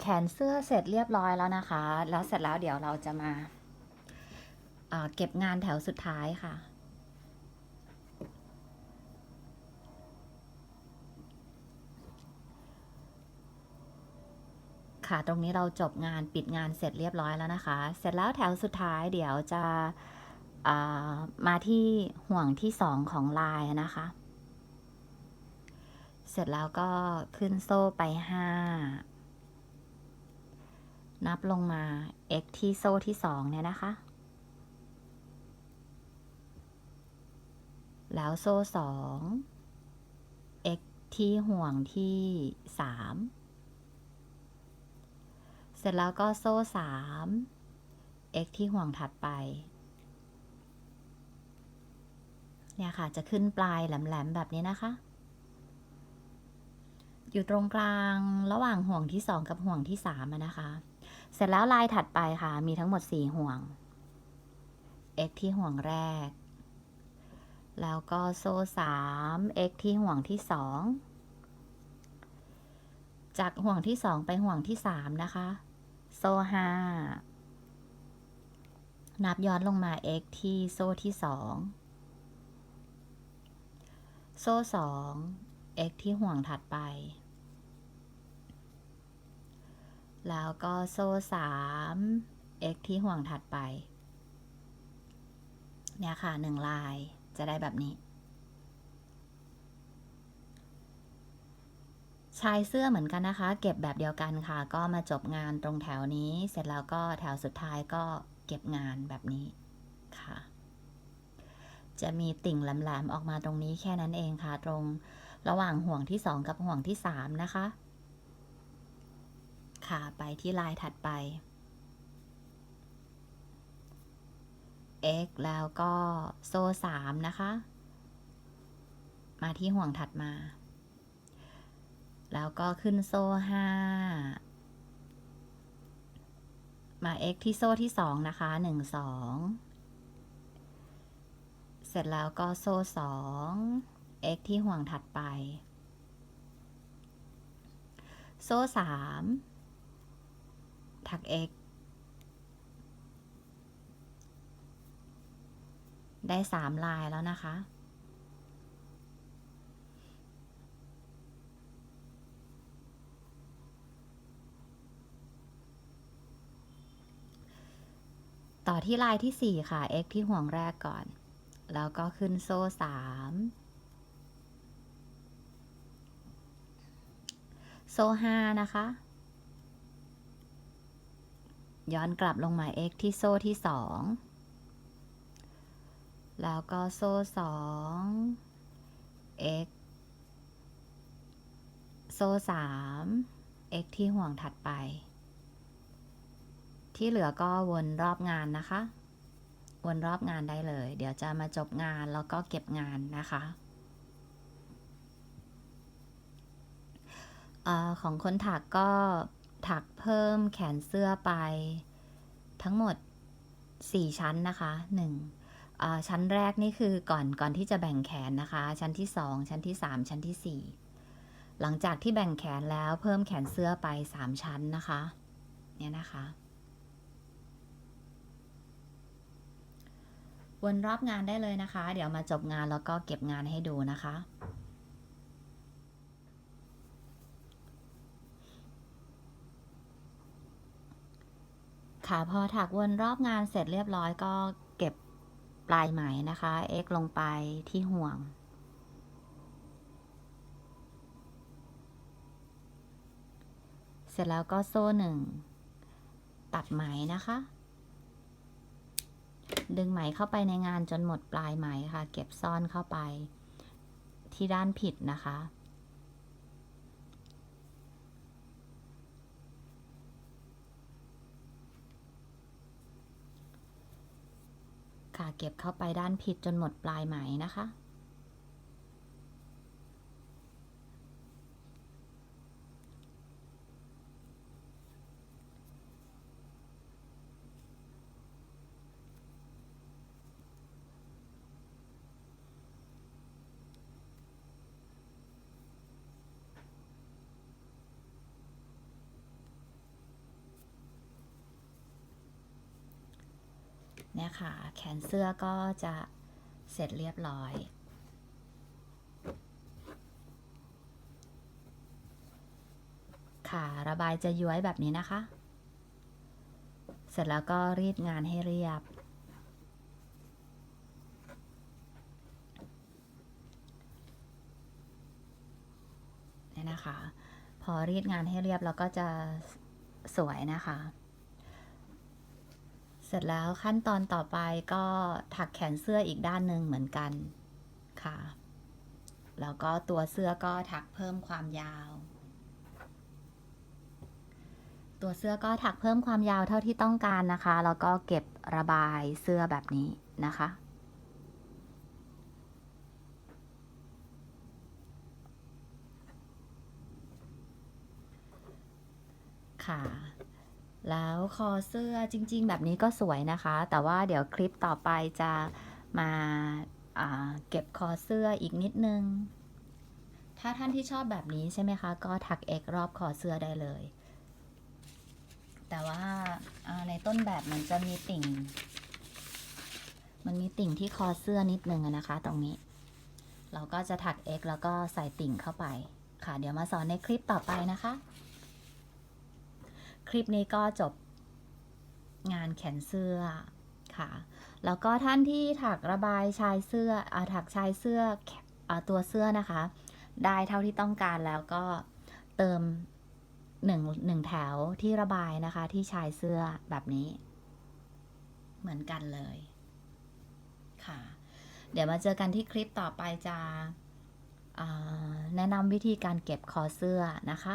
แขนเสื้อเสร็จเรียบร้อยแล้วนะคะ แล้วเสร็จแล้วเดี๋ยวเราจะมาเก็บงานแถวสุดท้ายค่ะ ค่ะตรงนี้เราจบงานปิดงานเสร็จเรียบร้อยแล้วนะคะ เสร็จแล้วแถวสุดท้ายเดี๋ยวจะามาที่ห่วงที่สองของลายนะคะ เสร็จแล้วก็ขึ้นโซ่ไปห้า นับลงมา x ที่โซ่ที่สองเนี่ยนะคะ แล้วโซ่สอง x ที่ห่วงที่สามเสร็จแล้วก็โซ่สาม x ที่ห่วงถัดไป เนี่ยค่ะ จะขึ้นปลายแหลมๆแบบนี้นะคะ อยู่ตรงกลางระหว่างห่วงที่สองกับห่วงที่สามนะคะ เสร็จแล้วลายถัดไปค่ะ มีทั้งหมดสี่ห่วง x ที่ห่วงแรก แล้วก็โซ่สาม x ที่ห่วงที่สองจากห่วงที่สองไปห่วงที่สามนะคะ โซ่ห้านับย้อนลงมา x ที่โซ่ที่สองโซ่สอง x ที่ห่วงถัดไป แล้วก็โซ่สาม x ที่ห่วงถัดไป เนี่ยค่ะหนึ่งลายจะได้แบบนี้ ชายเสื้อเหมือนกันนะคะ เก็บแบบเดียวกันค่ะ ก็มาจบงานตรงแถวนี้ เสร็จแล้วก็แถวสุดท้ายก็เก็บงานแบบนี้ค่ะ จะมีติ่งแหลมๆออกมาตรงนี้แค่นั้นเองค่ะ ตรงระหว่างห่วงที่สองกับห่วงที่สามนะคะ ค่ะไปที่ลายถัดไป x แล้วก็โซ่สามนะคะ มาที่ห่วงถัดมา แล้วก็ขึ้นโซ่ห้ามา x ที่โซ่ที่สองนะคะหนึ่งสองเสร็จแล้วก็โซ่สอง x ที่ห่วงถัดไป โซ่ สามถัก x ได้สามลายแล้วนะคะ ต่อที่ลายที่สี่ค่ะ x ที่ห่วงแรกก่อน แล้วก็ขึ้นโซ่สามโซ่ห้านะคะ ย้อนกลับลงมา x ที่โซ่ที่สองแล้วก็โซ่สอง x โซ่สาม x ที่ห่วงถัดไป ที่เหลือก็วนรอบงานนะคะ วนรอบงานได้เลย เดี๋ยวจะมาจบงานแล้วก็เก็บงานนะคะออของคนถักก็ ถักเพิ่มแขนเสื้อไป ทั้งหมด 4 ชั้นนะคะ1อ่าชั้นแรกนี่คือก่อนก่อนที่จะแบ่งแขนนะคะ ชั้นที่ 2 ชั้นที่ 3 ชั้นที่ 4 หลังจากที่แบ่งแขนแล้วเพิ่มแขนเสื้อไป 3 ชั้นนะคะ เนี่ยนะคะวนรอบงานได้เลยนะคะ เดี๋ยวมาจบงานแล้วก็เก็บงานให้ดูนะคะ ค่ะพอถักวนรอบงานเสร็จเรียบร้อยก็เก็บปลายไหมนะคะ x ลงไปที่ห่วง เสร็จแล้วก็โซ่หนึ่งตัดไหมนะคะ ดึงไหมเข้าไปในงานจนหมดปลายไหมค่ะ เก็บซ่อนเข้าไปที่ด้านผิดนะคะ ค่ะเก็บเข้าไปด้านผิดจนหมดปลายไหมนะคะ นะคะแขนเสื้อก็จะเสร็จเรียบร้อย ค่ะระบายจะย้วยแบบนี้นะคะ เสร็จแล้วก็รีดงานให้เรียบ เนี่ยนะคะ พอรีดงานให้เรียบแล้วก็จะสวยนะคะ ร็จแล้วขั้นตอนต่อไปก็ถักแขนเสื้ออีกด้านหนึ่งเหมือนกันค่ะ แล้วก็ตัวเสื้อก็ถักเพิ่มความยาว ตัวเสื้อก็ถักเพิ่มความยาวเท่าที่ต้องการนะคะ แล้วก็เก็บระบายเสื้อแบบนี้นะคะค่ะ แล้วคอเสื้อจริง ๆ แบบนี้ก็สวยนะคะ แต่ว่าเดี๋ยวคลิปต่อไปจะมาาเก็บคอเสื้ออีกนิดนึง ถ้าท่านที่ชอบแบบนี้ใช่ไหมคะ ก็ถักเอกรอบคอเสื้อได้เลย แต่ว่าาในต้นแบบมันจะมีติ่ง มันมีติ่งที่คอเสื้อนิดนึงนะคะ ตรงนี้ เราก็จะถักเอกแล้วก็ใส่ติ่งเข้าไป ค่ะ เดี๋ยวมาสอนในคลิปต่อไปนะคะ ลิปนี้ก็จบงานแขนเสื้อค่ะ แล้วก็ท่านที่ถักระบายชายเสื้ออถักชายเสื้ออตัวเสื้อนะคะ ได้เท่าที่ต้องการแล้วก็เติมหนึ่งหนึ่งแถวที่ระบายนะคะ ที่ชายเสื้อแบบนี้ เหมือนกันเลยค่ะ เดี๋ยวมาเจอกันที่คลิปต่อไปจะแนะนำวิธีการเก็บคอเสื้อนะคะ